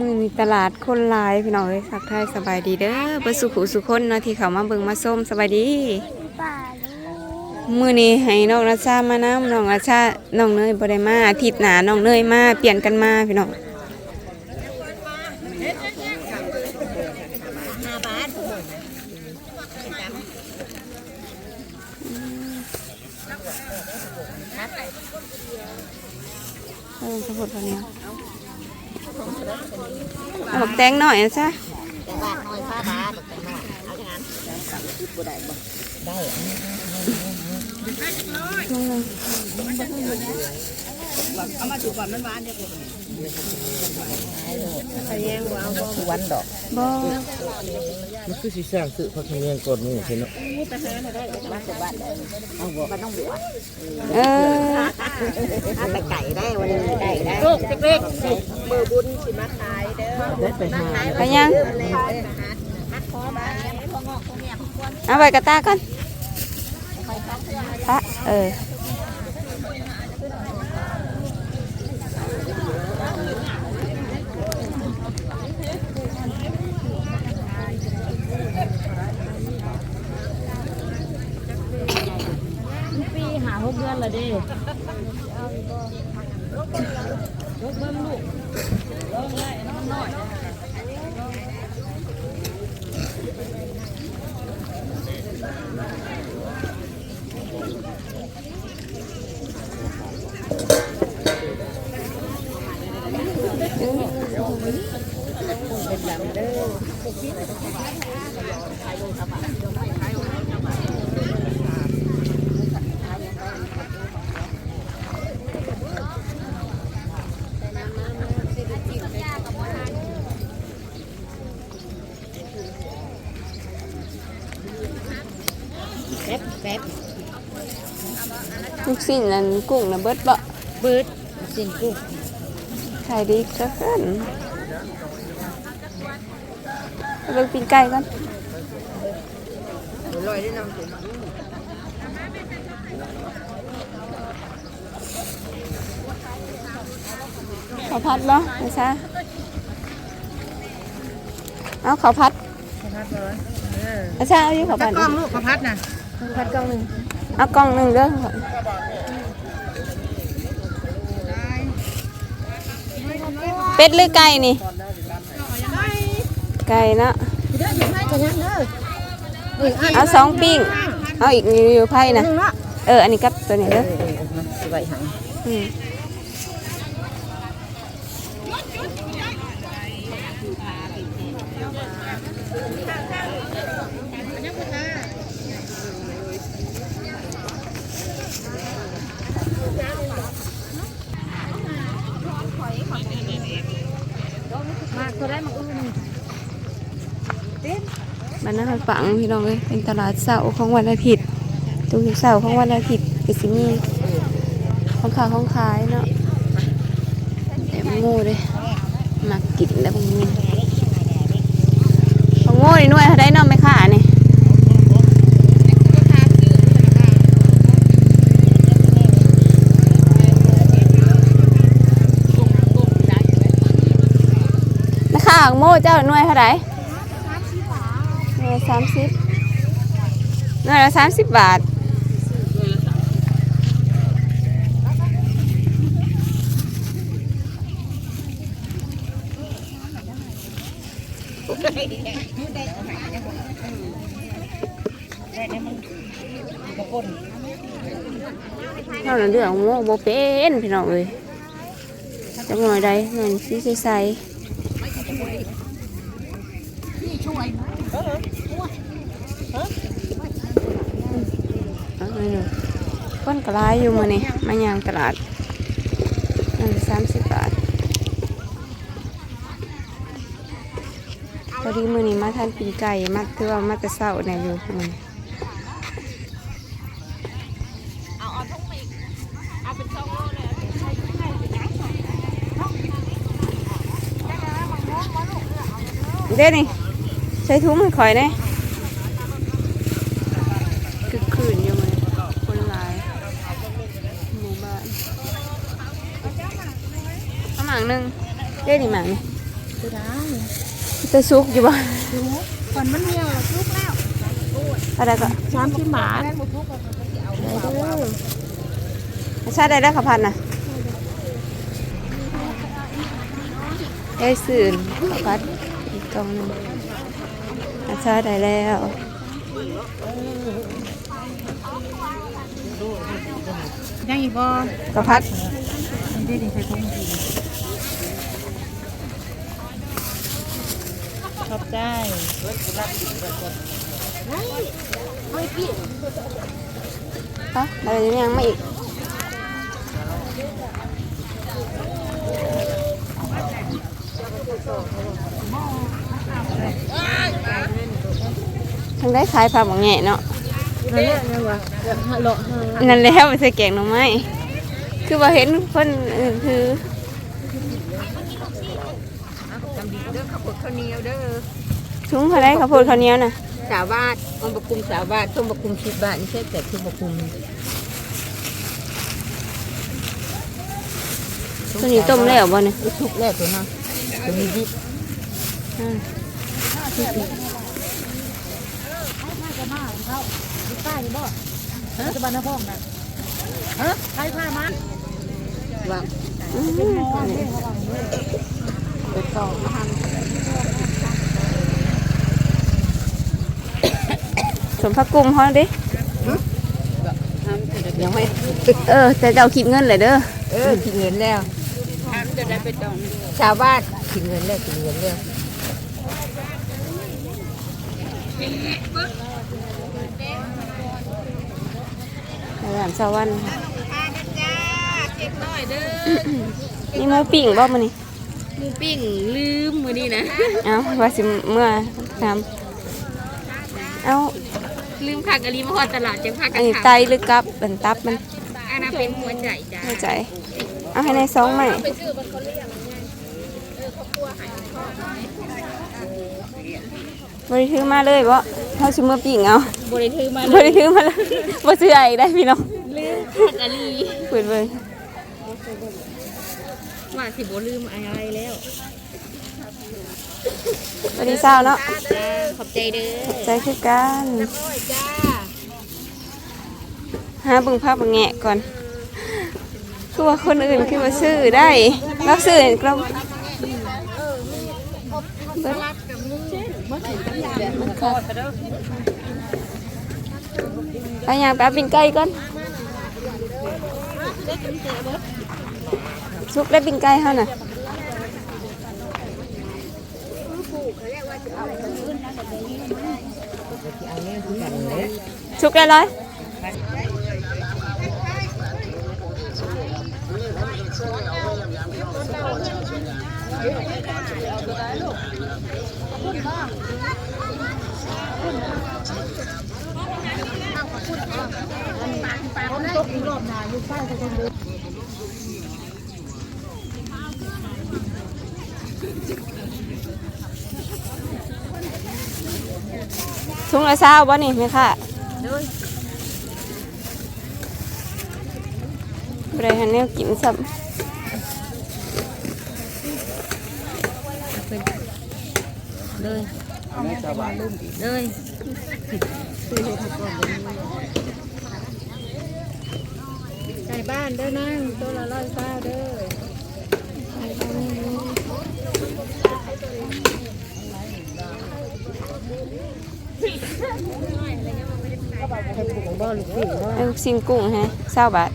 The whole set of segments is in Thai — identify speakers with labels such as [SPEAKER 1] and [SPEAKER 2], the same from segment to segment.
[SPEAKER 1] มือมีตลาดคนหลายพี่น้องเอ้ยทักทายสบายดีเด้อเบิดสุขุสุคนเนาะที่เขามาเบิ่งมาส้มสบายดี
[SPEAKER 2] ป่าลูก
[SPEAKER 1] มื้อนี้ให้น้องราชามานํน้องราชาน้องเนยบ่ได้มาอาทิตย์หน้าน้องเนยมาเปลี่ยนกันมาพี่น้องเออสะพดวันนี้ เอาบักแตงหน่อยนะจ๊ะ
[SPEAKER 3] แต่บาทน้อยผ้าบาทแต่น้อยเอาอย่างนั้นได้วันด อก
[SPEAKER 1] บ่
[SPEAKER 4] มันคือสิสร้างสื่อพัฒนาก่อนนี่เห็นเนาะ
[SPEAKER 3] บ้านจะบ้านเอาบัวก็ต้องบัว
[SPEAKER 1] เออ
[SPEAKER 3] เอาไปไก่ได้วันนี้ไก่ได้ลูกเล็กๆมือบุญสิมาขายเด้อ
[SPEAKER 4] ได้ไปหา
[SPEAKER 1] ไปยัง
[SPEAKER 3] ฮักคอมาเนี่ยพองอกพองแงบพอง
[SPEAKER 1] เอาไปกระตาก่อนพระเออ
[SPEAKER 3] ปี หาหกเบิ้งลูกเด้น้อ
[SPEAKER 1] ย กสิ้นนั่นกุ้งนะเบิดบ่
[SPEAKER 3] เบิดสิ่งกุ้ง
[SPEAKER 1] ขายดีก็ขึ้นเบิ่งปีนไก่ก่อน
[SPEAKER 3] ลอยได้นำถึง
[SPEAKER 1] ข้าวผัดบ่ไม่ใช่เอาข้าวผัด
[SPEAKER 3] พัดเลย
[SPEAKER 1] ไม่ใช่เอาอยู่ข้าวผัด
[SPEAKER 3] กล้องลูกขพัดนะขอ
[SPEAKER 1] พัดกล่องหนึ่ง เอากล่องหนึ่งเด้อเป็ดหรือไก่นี่ ไก่เนาะ
[SPEAKER 3] เด้ออยู่ให้กันยังเด้อ
[SPEAKER 1] เอาสองปิ้ง เอาอีกนี่อยู่ไพ่นะ เออ อันนี้กับตัวนี้เด้อ
[SPEAKER 3] บายหัง
[SPEAKER 1] อืมบ้านนาฝังพี่น้องเลยเป็นตลาดเสาของวันอาทิตย์ทุกเสาของวันอาทิตย์ก็สิมีของขายของขายเนาะแต่โง่เลยมากินแล้วพวกนี้ของโง่นี่หน่วยเขาได้เนาะไหมค่านี่ราคาของโม่เจ้าหน่วยเท่าไหร่ สามสิบหน่วยละสามสิบบาทเราเรื่องโม่โบเป็นพี่น้องเลยจังหน่อยใดหน่อยสีใส ใสเอาเลยเด้อคนกระไรอยู่มือนี่มายางตลาดนั่นสามสิบบาทพอดีมือนี้มาทานปีไก่มาถือว่ามาแต่เศร้าในยอยู่มือนี้เด้นี่ใช้ถุงมันข่อยได้คือคืนอยู่มันคนหลายหมู่บ้านเอาหมางหนึ่งเด้นี่หมางนี่
[SPEAKER 3] จะได้
[SPEAKER 1] จะซุกอยู่บ่
[SPEAKER 3] ก่อนมันเหี่ยวแล้วทุกแล้ว
[SPEAKER 1] อะไรก็
[SPEAKER 3] สามสิบบาท
[SPEAKER 1] ชาได้แล้วขับพันน่ะได้สื่นขับพัดอีกกล่องหนึงอาชาได้แล้ว
[SPEAKER 3] ยังอีกบ่
[SPEAKER 1] ขับพัด
[SPEAKER 3] ได้ดีใส่ถุง อบใจ
[SPEAKER 1] ฮะอะไรยังไม่อีกทางได้ขายผักบางแง่เนาะ
[SPEAKER 3] นั่นแหละเนี่ยวะเลาะ
[SPEAKER 1] นั่นแหล้วไปใส่แกงหน่อไม้คือว่าเห็นคนอื่นคือ
[SPEAKER 3] จำดีเด้อขับรถข้าวเหนียวเด้อ
[SPEAKER 1] ถุงเขาได้ข้าวโพดข้าวเหนียวน่ะ
[SPEAKER 3] สาวบาทมันบกุมสาวบาทส้มบกุมสิบบาทนี่ใช่แต่ส้มบกุม
[SPEAKER 1] ตัวนี้ต้มแล้วบ่เนี่ย
[SPEAKER 3] ทุกแล้วตัวนั้นตัวนี้ดิบ
[SPEAKER 1] อ่า
[SPEAKER 3] จะบ้านน้าพ่องนะฮะใครพามาว่า
[SPEAKER 1] อืม
[SPEAKER 3] ไปต่อมาท
[SPEAKER 1] สมพักกุมเขาดิำ
[SPEAKER 3] ยังไม่
[SPEAKER 1] เออ แต่จะเอาคิดเงินเลยเด้อ
[SPEAKER 3] เออถึงเงินแล้วจะได้ไปต่อชาวบ้านถึงเงินแล้วถึงเงินแล้ว
[SPEAKER 1] ในร้านชาววันค่ะนี่หมูปิ้งบ่มื้อนี้
[SPEAKER 2] หมูปิ้งลืมมือนี่นะ
[SPEAKER 1] เอ้าว่าสิเมื่อทำเอ้า
[SPEAKER 2] ลืมผักกะลีมาหอดตลาดจังผัก
[SPEAKER 1] อั
[SPEAKER 2] กันน
[SPEAKER 1] นี้ไต
[SPEAKER 2] ขาว
[SPEAKER 1] หรือกับเป็นตับมัน
[SPEAKER 2] อันนั้นเป็นหัวใจจ้า
[SPEAKER 1] เข้าใจ เอาให้ในซองใหม่บริถือมาเลยบ่เขาชิมเมื่อปิ้งเอา
[SPEAKER 2] บริถือมา
[SPEAKER 1] บริถือมาเลยบ่ซื้ออะไรได้พี่น้อง
[SPEAKER 2] ลืมผักกะลี
[SPEAKER 1] เปิดเบิ่ง
[SPEAKER 2] ว่าสิบ่ลืมอะไรแล้ว
[SPEAKER 1] บริเศร้าเนาะ
[SPEAKER 2] จ้าขอบใจเด้อ
[SPEAKER 1] ใจคือกัน
[SPEAKER 2] จ้า
[SPEAKER 1] หาเบิ่งภาพเบิ่งแงะก่อนคือว่าคนอื่นคือว่าซื้อได้รับซื้อก็เบิดไปย่างไปเอาปิ้งไก่ก่อน ซุกได้ปิ้งไก่เฮาน่ะซุกได้ร้อย ถุงละเช้าบ่นี่แม่ค่ะบ่ได้หันแนวกินซ้ำ
[SPEAKER 3] เลยเลยใส่บ้านเด้อนั่งตัวละร้อยเก้าเด้อบ่ ลูกพี่บ่
[SPEAKER 1] เอาลูกชิ้นกุ้งฮะเศร้าบาท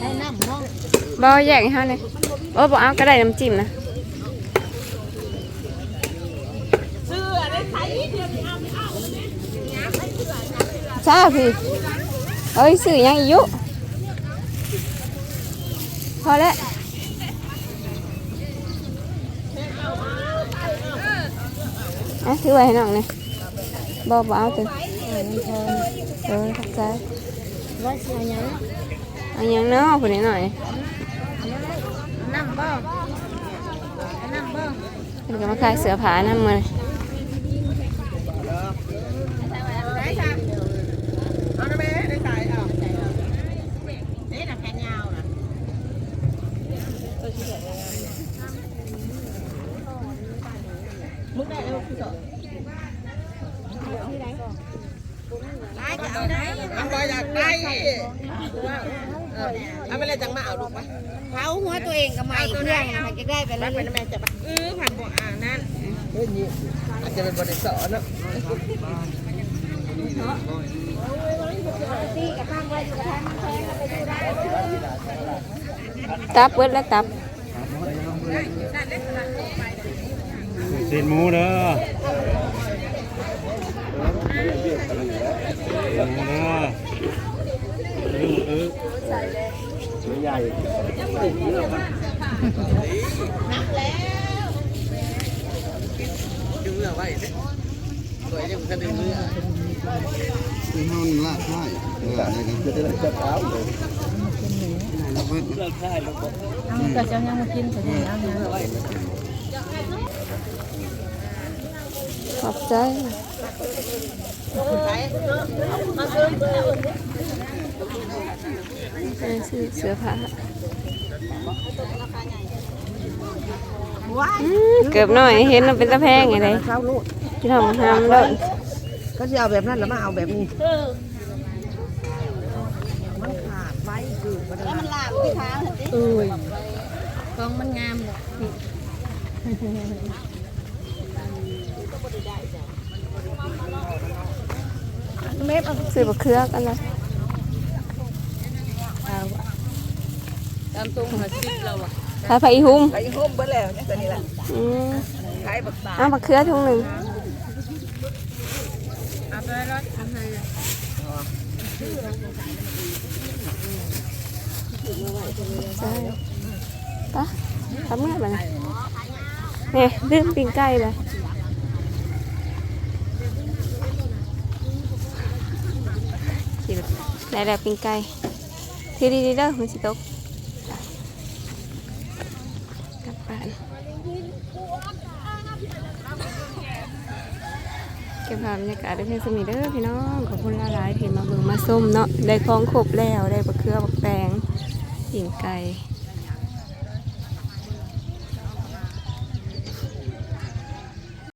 [SPEAKER 3] ให้น้ำเนาะ
[SPEAKER 1] บ่แยกให้เฮาเลยโอ้บ่เอาก็ได้น้ำจิ้มนะ ซาพี่เอ้ยซื้อหยังอีกอยู่พอแล้วอะถือไว้ให้น้องหนี่อยบ่บ่เอาตึงเออทักใจ
[SPEAKER 3] ว่าสิเอาหยัง
[SPEAKER 1] เอาหยังเนาะผู้นี้หน่อย
[SPEAKER 3] น้ำบ่เอาน้ำบ่
[SPEAKER 1] ไปมันก็มาขายเสื้อผ้านั่นมือนี่
[SPEAKER 3] ได้จ้ะเอาได้ไหมได้ขายเอานี่นะแขนยาวนะมุกได้แล้วพี่สอนได้ก็เอาได้เอาไปอยากได้ เอาไปเลยจังมาเอาลูกไป
[SPEAKER 2] เขาหัวตัวเองกับไม้เครื่องนะคะจะได้ไปแล้วว
[SPEAKER 3] เป็นแม่จะไปเออผ่านบ่อ่านนั่นเฮ้ยนี่อาจจะเป็นบริษัทเนาะ
[SPEAKER 1] ตับเบิดแล้วตับ
[SPEAKER 5] เส้นหมูเด้อเส้นหมูเด้อ เออเออ
[SPEAKER 3] ดึงเรือไว้สวยยังคันดึงเรือ
[SPEAKER 6] ที่ห้องลาดใช่เออในกันจะได้จับเท้าเลยเราเพิ่ง
[SPEAKER 1] ขอบใจ เออซื้อเสื้อผ้าอืมเกือบหน่อยเห็นมันเป็นตะแพงไงเลย
[SPEAKER 3] เข้าลูก
[SPEAKER 1] ที่ทำห้ามเลย
[SPEAKER 3] ก็จะเอาแบบนั้นแล้วมาเอาแบบนี้มันขาดไว้คือแล้วมันลาบที่เท้าเออก
[SPEAKER 2] องมันงามเลย
[SPEAKER 1] ซื้อบักเขือกันเลย
[SPEAKER 2] ตามตรงหัวซิปเราอะ
[SPEAKER 1] ขายผักอีหุ่ม
[SPEAKER 3] ไอ้โฮมเบิดแล้วนี่ตัวนี้แหละ
[SPEAKER 1] อืม
[SPEAKER 3] ขายบักตา
[SPEAKER 1] เอาบักเขือถุงหนึ่ง
[SPEAKER 2] เอาไปรถทำไง
[SPEAKER 1] ใช่ปะทำเมื่อไหร่เนี่ยลืมปิ้งไก่เลยกินได้แล้วปิ้งไก่ทีดีๆเด้อมันสิตกกลับบ้านเก็บภาพบรรยากาศได้เพียงสมีเด้อพี่น้องขอบคุณหลายๆที่มาเบิ่งมาส้มเนาะได้ของครบแล้วได้บักเขือบักแตงปิ้งไก่